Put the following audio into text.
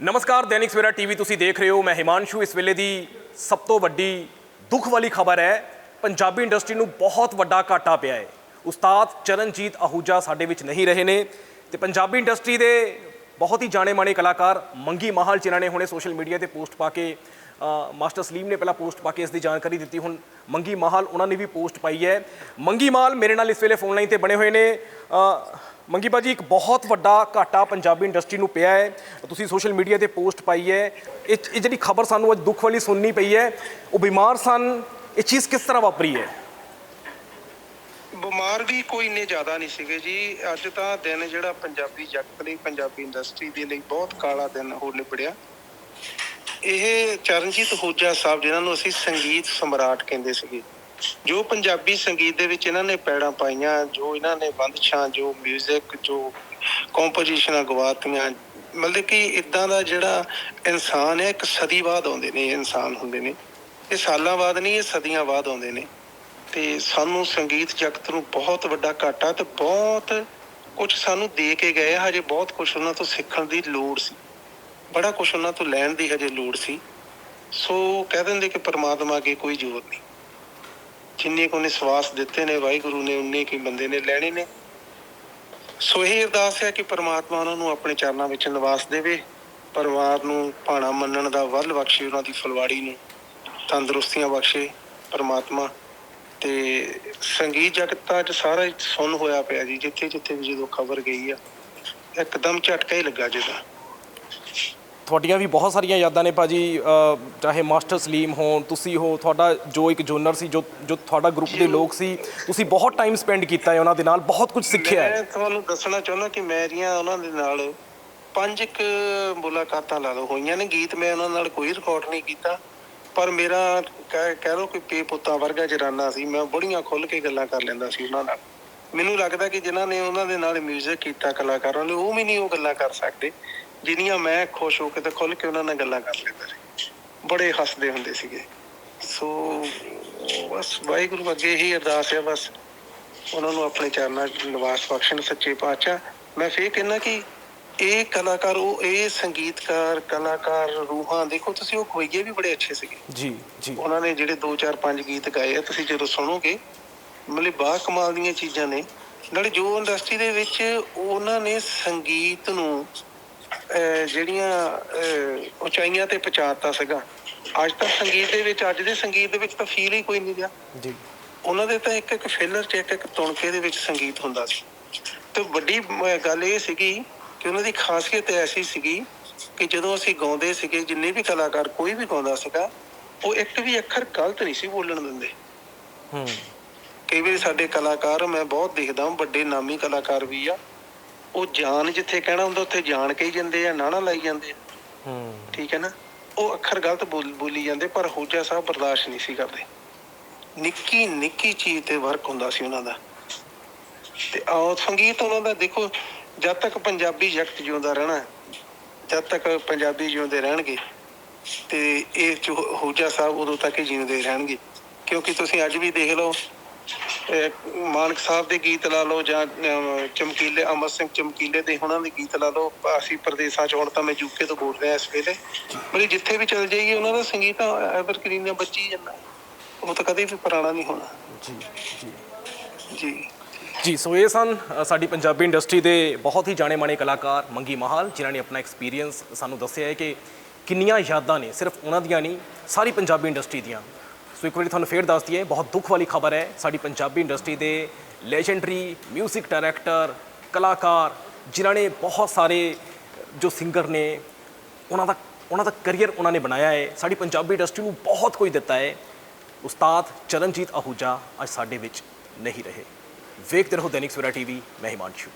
ਨਮਸਕਾਰ, ਦੈਨਿਕ ਸਵੇਰਾ ਟੀਵੀ ਤੁਸੀਂ ਦੇਖ ਰਹੇ ਹੋ। ਮੈਂ ਹਿਮਾਂਸ਼ੂ। ਇਸ ਵੇਲੇ ਦੀ ਸਭ ਤੋਂ ਵੱਡੀ ਦੁੱਖ ਵਾਲੀ ਖਬਰ ਹੈ, ਪੰਜਾਬੀ ਇੰਡਸਟਰੀ ਨੂੰ ਬਹੁਤ ਵੱਡਾ ਘਾਟਾ ਪਿਆ ਹੈ। ਉਸਤਾਦ ਚਰਨਜੀਤ ਆਹੂਜਾ ਸਾਡੇ ਵਿੱਚ ਨਹੀਂ ਰਹੇ ਨੇ ਤੇ ਪੰਜਾਬੀ ਇੰਡਸਟਰੀ ਦੇ ਬਹੁਤ ਹੀ ਜਾਣੇ ਮਾਣੇ ਕਲਾਕਾਰ ਮੰਗੀ ਮਾਹਲ, ਜਿਨ੍ਹਾਂ ਨੇ ਹੁਣੇ ਸੋਸ਼ਲ ਮੀਡੀਆ ਤੇ ਪੋਸਟ ਪਾ ਕੇ ਮਾਸਟਰ ਸਲੀਮ ਨੇ ਪਹਿਲਾਂ ਪੋਸਟ ਪਾ ਕੇ ਇਸ ਦੀ ਜਾਣਕਾਰੀ ਦਿੱਤੀ। ਹੁਣ ਮੰਗੀ ਮਾਹਲ, ਉਹਨਾਂ ਨੇ ਵੀ ਪੋਸਟ ਪਾਈ ਹੈ। ਮੰਗੀ ਮਾਹਲ ਮੇਰੇ ਨਾਲ ਇਸ ਵੇਲੇ ਫੋਨ ਲਾਈਨ ਤੇ ਬਣੇ ਹੋਏ ਨੇ। ਮੰਗੀ ਭਾਜੀ, ਇੱਕ ਬਹੁਤ ਵੱਡਾ ਘਾਟਾ ਪੰਜਾਬੀ ਇੰਡਸਟਰੀ ਨੂੰ ਪਿਆ ਹੈ। ਤੁਸੀਂ ਸੋਸ਼ਲ ਮੀਡੀਆ ਤੇ ਪੋਸਟ ਪਾਈ ਹੈ। ਇਹ ਇਹ ਜਿਹੜੀ ਖਬਰ ਸਾਨੂੰ ਅੱਜ ਦੁੱਖ ਵਾਲੀ ਸੁਣਨੀ ਪਈ ਹੈ, ਉਹ ਬਿਮਾਰ ਸਨ। ਇਹ ਚੀਜ਼ ਕਿਸ ਤਰ੍ਹਾਂ ਵਾਪਰੀ ਹੈ? ਬਿਮਾਰ ਵੀ ਕੋਈ ਇੰਨੇ ਜ਼ਿਆਦਾ ਨਹੀਂ ਸੀਗੇ ਜੀ। ਅੱਜ ਤਾਂ ਦਿਨ ਜਿਹੜਾ ਪੰਜਾਬੀ ਜਗਤ ਲਈ, ਪੰਜਾਬੀ ਇੰਡਸਟਰੀ ਦੇ ਲਈ ਬਹੁਤ ਕਾਲਾ ਦਿਨ ਹੋ ਨਿਪੜਿਆ ਇਹ ਚਰਨਜੀਤ ਹੋਜਾ ਸਾਹਿਬ, ਜਿਨ੍ਹਾਂ ਨੂੰ ਅਸੀਂ ਸੰਗੀਤ ਸਮਰਾਟ ਕਹਿੰਦੇ ਸੀਗੇ। ਜੋ ਪੰਜਾਬੀ ਸੰਗੀਤ ਦੇ ਵਿੱਚ ਇਹਨਾਂ ਨੇ ਪੈੜਾਂ ਪਾਈਆਂ, ਜੋ ਇਹਨਾਂ ਨੇ ਬੰਦਸ਼ਾਂ ਜੋ 뮤직 ਜੋ ਕੰਪੋਜੀਸ਼ਨਾਂ ਗਵਾਤੀਆਂ ਮਤਲਬ ਕਿ ਇਦਾਂ ਦਾ ਜਿਹੜਾ ਇਨਸਾਨ ਹੈ, ਇੱਕ ਸਦੀ ਬਾਅਦ ਆਉਂਦੇ ਨੇ ਇਨਸਾਨ ਹੁੰਦੇ ਨੇ। ਇਹ ਸਾਲਾਂ ਬਾਅਦ ਨਹੀਂ, ਇਹ ਸਦੀਆਂ ਬਾਅਦ ਆਉਂਦੇ ਨੇ। ਤੇ ਸਾਨੂੰ ਸੰਗੀਤ ਜਗਤ ਨੂੰ ਬਹੁਤ ਵੱਡਾ ਘਾਟਾ ਤੇ ਬਹੁਤ ਕੁਝ ਸਾਨੂੰ ਦੇ ਕੇ ਗਏ ਹਜੇ ਬਹੁਤ ਕੁਝ ਉਹਨਾਂ ਤੋਂ ਸਿੱਖਣ ਦੀ ਲੋੜ ਸੀ। ਬੜਾ ਕੁਝ ਉਹਨਾਂ ਤੋਂ ਲੈਣ ਦੀ ਹਜੇ ਲੋੜ ਸੀ। ਸੋ ਕਹਿ ਦਿੰਦੇ ਕਿ ਪ੍ਰਮਾਤਮਾ ਅੱਗੇ ਕੋਈ ਜ਼ੋਰ ਨਹੀਂ। ਜਿੰਨੇ ਕੋ ਨੇ ਸਵਾਸ ਦਿੱਤੇ ਨੇ, ਵਾਹਿਗੁਰੂ ਨੇ ਉਨੇ ਕੀ ਬੰਦੇ ਨੇ ਲੈਣੇ ਨੇ। ਸੋ ਇਹ ਅਰਦਾਸ ਹੈ ਕਿ ਪ੍ਰਮਾਤਮਾ ਉਹਨਾਂ ਨੂੰ ਆਪਣੇ ਚਰਨਾਂ ਵਿੱਚ ਨਿਵਾਸ ਦੇਵੇ। ਪਰਿਵਾਰ ਨੂੰ ਭਾਣਾ ਮੰਨਣ ਦਾ ਵੱਲ ਬਖਸ਼ੇ, ਉਹਨਾਂ ਦੀ ਫਲਵਾੜੀ ਨੂੰ ਤੰਦਰੁਸਤੀਆਂ ਬਖਸ਼ੇ ਪ੍ਰਮਾਤਮਾ। ਤੇ ਸੰਗੀਤ ਜਗਤ ਤਾਂ ਅੱਜ ਸਾਰਾ ਸੁਣ ਹੋਇਆ ਪਿਆ ਜੀ ਜਿੱਥੇ ਜਿੱਥੇ ਵੀ ਜਦੋਂ ਖਬਰ ਗਈ ਆ, ਇੱਕਦਮ ਝਟਕਾ ਹੀ ਲੱਗਾ ਜਿਹਦਾ। ਤੁਹਾਡੀਆਂ ਵੀ ਬਹੁਤ ਸਾਰੀਆਂ ਯਾਦਾਂ ਨੇ ਭਾਜੀ ਅ, ਚਾਹੇ ਮਾਸਟਰ ਸਲੀਮ ਹੋਣ ਤੁਸੀਂ ਹੋ ਤੁਹਾਡਾ ਜੋ ਇੱਕ ਜੋਨਰ ਸੀ ਜੋ ਜੋ ਤੁਹਾਡਾ ਗਰੁੱਪ ਦੇ ਲੋਕ ਸੀ ਤੁਸੀਂ ਬਹੁਤ ਟਾਈਮ ਸਪੈਂਡ ਕੀਤਾ ਹੈ ਉਹਨਾਂ ਦੇ ਨਾਲ ਬਹੁਤ ਕੁਝ ਸਿੱਖਿਆ ਹੈ। ਮੈਂ ਤੁਹਾਨੂੰ ਦੱਸਣਾ ਚਾਹੁੰਦਾ ਕਿ ਮੇਰੀਆਂ ਉਹਨਾਂ ਦੇ ਨਾਲ ਪੰਜ ਕੁ ਮੁਲਾਕਾਤਾਂ ਲਾ ਲਓ ਹੋਈਆਂ ਨੇ ਗੀਤ ਮੈਂ ਉਹਨਾਂ ਨਾਲ ਕੋਈ ਰਿਕਾਰਡ ਨਹੀਂ ਕੀਤਾ ਪਰ ਮੇਰਾ ਕਹਿ ਕਹਿ ਲਓ ਕਿ ਪੇ ਪੁੱਤਾਂ ਵਰਗਾ ਜਰਾਨਾ ਸੀ ਮੈਂ ਬੜੀਆਂ ਖੁੱਲ ਕੇ ਗੱਲਾਂ ਕਰ ਲੈਂਦਾ ਸੀ ਉਹਨਾਂ ਨਾਲ। ਮੈਨੂੰ ਲੱਗਦਾ ਕਿ ਜਿਨ੍ਹਾਂ ਨੇ ਉਹਨਾਂ ਦੇ ਨਾਲ ਮਿਊਜ਼ਿਕ ਕੀਤਾ ਕਲਾਕਾਰਾਂ ਨੇ ਉਹ ਵੀ ਨਹੀਂ ਉਹ ਗੱਲਾਂ ਕਰ ਸਕਦੇ। ਜਿੰਨੀਆਂ ਮੈਂ ਖੁਸ਼ ਹੋ ਕੇ ਤੇ ਖੁੱਲ ਕੇ ਉਹਨਾਂ ਨਾਲ ਗੱਲਾਂ ਕਰ ਲੈਂਦਾ ਸੀ। ਬੜੇ ਹੱਸਦੇ ਹੁੰਦੇ ਸੀਗੇ। ਸੋ ਬਸ ਵਾਹਿਗੁਰੂ ਅੱਗੇ ਇਹੀ ਅਰਦਾਸ ਹੈ ਬਸ। ਉਹਨਾਂ ਨੂੰ ਆਪਣੇ ਚਰਨਾਂ 'ਚ ਨਿਵਾਸ ਬਖਸ਼ਣ ਸੱਚੇ ਪਾਤਸ਼ਾਹ। ਮੈਂ ਫੇਰ ਕਹਿੰਦਾ ਕਿ ਇਹ ਕਲਾਕਾਰ ਉਹ ਇਹ ਸੰਗੀਤਕਾਰ ਕਲਾਕਾਰ ਰੂਹਾਂ ਦੇਖੋ ਤੁਸੀਂ ਉਹ ਖੋਈਏ ਵੀ ਬੜੇ ਅੱਛੇ ਸੀਗੇ। ਜੀ ਜੀ। ਉਹਨਾਂ ਨੇ ਜਿਹੜੇ 2 4 5 ਗੀਤ ਗਾਏ ਆ ਤੁਸੀਂ ਜਦੋਂ ਸੁਣੋਗੇ ਮਤਲਬ ਬਾ ਕਮਾਲ ਦੀਆਂ ਚੀਜ਼ਾਂ ਨੇ। ਨਾਲੇ ਜੋ ਇੰਡਸਟਰੀ ਦੇ ਵਿੱਚ ਉਹਨਾਂ ਨੇ ਸੰਗੀਤ ਨੂੰ ਜਿਹੜੀਆਂ ਉਚਾਈਆਂ ਤੇ ਪਹੁੰਚਾਤਾ ਸੀਗਾ। ਅੱਜ ਤੱਕ ਸੰਗੀਤ ਦੇ ਵਿੱਚ ਅੱਜ ਦੇ ਸੰਗੀਤ ਦੇ ਵਿੱਚ ਤਾਂ ਫੀਲ ਹੀ ਕੋਈ ਨਹੀਂ ਰਿਹਾ। ਜੀ। ਉਹਨਾਂ ਦੇ ਤਾਂ ਇੱਕ ਇੱਕ ਫੇਲਰ ਚ ਇੱਕ ਇੱਕ ਤੁਣਕੇ ਦੇ ਵਿੱਚ ਸੰਗੀਤ ਹੁੰਦਾ ਸੀ। ਤੇ ਵੱਡੀ ਗੱਲ ਇਹ ਸੀਗੀ ਕਿ ਉਹਨਾਂ ਦੀ ਖਾਸੀਅਤ ਐਸੀ ਸੀਗੀ ਕਿ ਜਦੋਂ ਅਸੀਂ ਗਾਉਂਦੇ ਸੀਗੇ ਜਿੰਨੇ ਵੀ ਕਲਾਕਾਰ ਕੋਈ ਵੀ ਗਾਉਂਦਾ ਸੀਗਾ ਉਹ ਇੱਕ ਵੀ ਅੱਖਰ ਗਲਤ ਨਹੀਂ ਸੀ ਬੋਲਣ ਦਿੰਦੇ। ਹੂੰ। ਕਈ ਵਾਰੀ ਸਾਡੇ ਕਲਾਕਾਰ ਮੈਂ ਬਹੁਤ ਦੇਖਦਾ ਹਾਂ ਵੱਡੇ ਨਾਮੀ ਕਲਾਕਾਰ ਵੀ ਆ ਉਹ ਜਾਨ ਜਿੱਥੇ ਕਹਿਣਾ ਹੁੰਦਾ ਉੱਥੇ ਜਾਣ ਕੇ ਹੀ ਜਾਂਦੇ ਆ ਨਾਣਾ ਲਾਈ ਜਾਂਦੇ ਆ। ਹੂੰ। ਠੀਕ ਹੈ ਨਾ? ਉਹ ਅੱਖਰ ਗਲਤ ਬੋਲ ਜਾਂਦੇ ਪਰ ਹੋਜਾ ਸਾਹਿਬ ਬਰਦਾਸ਼ਤ ਨਹੀਂ ਸੀ ਕਰਦੇ। ਨਿੱਕੀ ਨਿੱਕੀ ਚੀਜ਼ ਤੇ ਵਰਕ ਹੁੰਦਾ ਸੀ ਉਹਨਾਂ ਦਾ। ਤੇ ਆਹ ਸੰਗੀਤ ਉਹਨਾਂ ਦਾ ਦੇਖੋ ਜਦ ਤੱਕ ਪੰਜਾਬੀ ਜਗਤ ਜਿਉਂਦਾ ਰਹਿਣਾ ਜਦ ਤੱਕ ਪੰਜਾਬੀ ਜਿਉਂਦੇ ਰਹਿਣਗੇ ਤੇ ਇਹ ਹੋਜਾ ਸਾਹਿਬ ਉਦੋਂ ਤੱਕ ਹੀ ਜਿਉਂਦੇ ਰਹਿਣਗੇ। ਕਿਉਂਕਿ ਤੁਸੀਂ ਅੱਜ ਵੀ ਦੇਖ ਲਓ ਮਾਨਕ ਸਾਹਿਬ ਦੇ ਗੀਤ ਲਾ ਲਓ ਜਾਂ ਚਮਕੀਲੇ ਅਮਰ ਸਿੰਘ ਚਮਕੀਲੇ ਦੇ ਉਹਨਾਂ ਦੇ ਗੀਤ ਲਾ ਲਓ। ਅਸੀਂ ਪ੍ਰਦੇਸਾਂ ਚ ਹੁਣ ਤਾਂ ਮੈਂ ਯੂਕੇ ਤੋਂ ਬੋਲ ਰਿਹਾ ਇਸ ਵੇਲੇ। ਮਤਲਬ ਜਿੱਥੇ ਵੀ ਚਲ ਜਾਈਏ ਉਹਨਾਂ ਦਾ ਸੰਗੀਤ ਐਵਰਗ੍ਰੀਨ ਨੇ ਬੱਚੀ ਜਾਂਦਾ ਉਹ ਤਾਂ ਕਦੇ ਵੀ ਪੁਰਾਣਾ ਨਹੀਂ ਹੋਣਾ। ਜੀ ਜੀ। ਜੀ। ਜੀ ਸੋ ਇਹ ਸਨ ਸਾਡੀ ਪੰਜਾਬੀ ਇੰਡਸਟਰੀ ਦੇ ਬਹੁਤ ਹੀ ਜਾਣੇ ਮਾਣੇ ਕਲਾਕਾਰ ਮੰਗੀ ਮਹਾਲ ਜਿਨ੍ਹਾਂ ਨੇ ਆਪਣਾ ਐਕਸਪੀਰੀਅੰਸ ਸਾਨੂੰ ਦੱਸਿਆ ਹੈ ਕਿ ਕਿੰਨੀਆਂ ਯਾਦਾਂ ਨੇ ਸਿਰਫ ਉਹਨਾਂ ਦੀਆਂ ਨਹੀਂ ਸਾਰੀ ਪੰਜਾਬੀ ਇੰਡਸਟਰੀ ਦੀਆਂ। ਸੋ ਇੱਕ ਵਾਰੀ ਤੁਹਾਨੂੰ ਫੇਰ ਦੱਸ ਦਈਏ, ਬਹੁਤ ਦੁੱਖ ਵਾਲੀ ਖਬਰ ਹੈ। ਸਾਡੀ ਪੰਜਾਬੀ ਇੰਡਸਟਰੀ ਦੇ ਲੈਜੈਂਡਰੀ 뮤직 ਡਾਇਰੈਕਟਰ ਕਲਾਕਾਰ, ਜਿਨ੍ਹਾਂ ਨੇ ਬਹੁਤ ਸਾਰੇ ਜੋ ਸਿੰਗਰ ਨੇ, ਉਹਨਾਂ ਦਾ ਉਹਨਾਂ ਦਾ ਕੈਰੀਅਰ ਉਹਨਾਂ ਨੇ ਬਣਾਇਆ ਹੈ। ਸਾਡੀ ਪੰਜਾਬੀ ਇੰਡਸਟਰੀ ਨੂੰ ਬਹੁਤ ਕੁਝ ਦਿੱਤਾ ਹੈ। ਉਸਤਾਦ ਚਰਨਜੀਤ ਆਹੂਜਾ ਅੱਜ ਸਾਡੇ ਵਿੱਚ ਨਹੀਂ ਰਹੇ। ਵੇਖਦੇ ਰਹੋ ਦੈਨਿਕ ਸਵੇਰਾ ਟੀਵੀ, ਮੈਂ ਹਿਮਾਂਸ਼ੂ।